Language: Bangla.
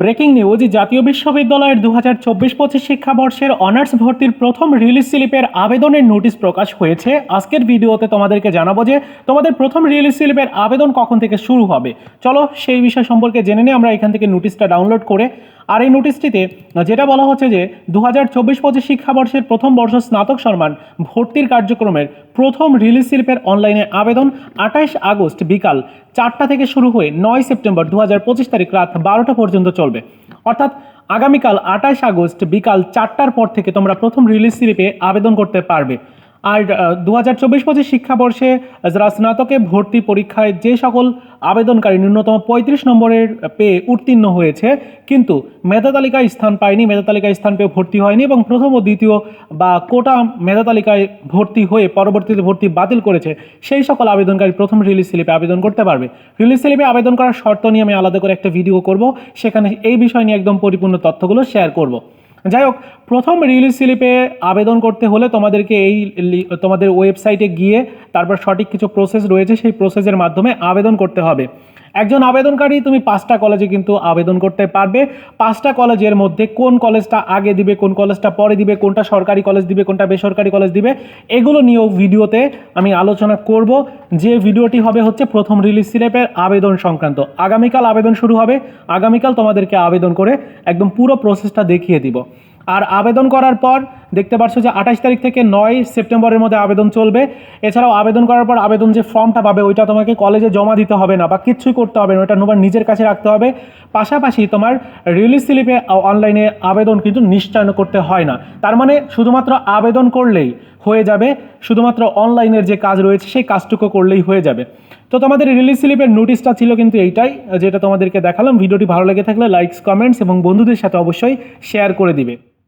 ব্রেকিং নিউজ, জাতীয় বিশ্ববিদ্যালয়ের দু হাজার চব্বিশ পঁচিশ শিক্ষাবর্ষের অনার্স ভর্তির প্রথম রিলিজ স্লিপের আবেদনের নোটিশ প্রকাশ হয়েছে। আজকের ভিডিওতে তোমাদেরকে জানাব যে, তোমাদের প্রথম রিলিজ স্লিপের আবেদন কখন থেকে শুরু হবে? চলো সেই বিষয় সম্পর্কে জেনে নিই, আমরা এখান থেকে নোটিশটা ডাউনলোড করে আর এই নোটিশটিতে, যেটা বলা হচ্ছে যে দু হাজার চব্বিশ পঁচিশ শিক্ষাবর্ষের প্রথম বর্ষ স্নাতক সম্মান ভর্তির কার্যক্রমের প্রথম রিলিজ শিল্পের অনলাইনে আবেদন আঠাইশ আগস্ট বিকাল চারটা থেকে শুরু হয়ে নয় সেপ্টেম্বর দু হাজার পঁচিশ তারিখ রাত বারোটা পর্যন্ত চলবে। অর্থাৎ আগামীকাল আঠাশ আগস্ট বিকাল চারটার পর থেকে তোমরা প্রথম রিলিজ স্লিপে আবেদন করতে পারবে। আর দু হাজার চব্বিশ পঁচিশ শিক্ষাবর্ষে যারা স্নাতকে ভর্তি পরীক্ষায় যে সকল আবেদনকারী ন্যূনতম পঁয়ত্রিশ নম্বরের পেয়ে উত্তীর্ণ হয়েছে, কিন্তু মেধা তালিকায় স্থান পায়নি, মেধা তালিকায় স্থান পেয়ে ভর্তি হয়নি এবং প্রথম ও দ্বিতীয় বা কোটা মেধা তালিকায় ভর্তি হয়ে পরবর্তীতে ভর্তি বাতিল করেছে, সেই সকল আবেদনকারী প্রথম রিলিজ স্লিপে আবেদন করতে পারবে। রিলিজ স্লিপে আবেদন করার শর্ত নিয়ে আমি আলাদা করে একটা ভিডিও করব, সেখানে এই বিষয় নিয়ে একদম পরিপূর্ণ তথ্যগুলো শেয়ার করব। যাই হোক প্রথম রিলিজ স্লিপে আবেদন করতে হলে তোমাদেরকে এই তোমাদের ওয়েবসাইটে গিয়ে তারপর সঠিক কিছু প্রসেস রয়েছে, সেই প্রসেসের মাধ্যমে আবেদন করতে হবে। একজন আবেদনকারী তুমি পাঁচটা কলেজে কিন্তু আবেদন করতে পারবে। পাঁচটা কলেজের মধ্যে কোন কলেজটা আগে দিবে, কোন কলেজটা পরে দিবে, কোনটা সরকারি কলেজ দিবে, কোনটা বেসরকারি কলেজ দিবে, এগুলো নিয়েও ভিডিওতে আমি আলোচনা করব। যে ভিডিওটি হবে হচ্ছে প্রথম রিলিজ স্লিপের আবেদন সংক্রান্ত। আগামীকাল আবেদন শুরু হবে। আগামীকাল তোমাদেরকে আবেদন করে একদম পুরো প্রসেসটা দেখিয়ে দিব। আর আবেদন করার পর দেখতে পাচ্ছ যে আঠাশ তারিখ থেকে নয় সেপ্টেম্বরের মধ্যে আবেদন চলবে। এছাড়াও আবেদন করার পর আবেদন যে ফর্মটা পাবে, ওইটা তোমাকে কলেজে জমা দিতে হবে না বা কিচ্ছুই করতে হবে না ওটা তোমার নিজের কাছে রাখতে হবে। পাশাপাশি তোমার রিলিজ স্লিপে অনলাইনে আবেদন কিন্তু নিশ্চয়ন করতে হয় না। তার মানে শুধুমাত্র আবেদন করলেই হয়ে যাবে, শুধুমাত্র অনলাইনের যে কাজ রয়েছে, সেই কাজটুকু করলেই হয়ে যাবে। তো তোমাদের রিলিজ স্লিপের নোটিশটা ছিল কিন্তু এইটাই, যেটা তোমাদেরকে দেখালাম। ভিডিওটি ভালো লেগে থাকলে লাইকস কমেন্টস এবং বন্ধুদের সাথে অবশ্যই শেয়ার করে দিবে।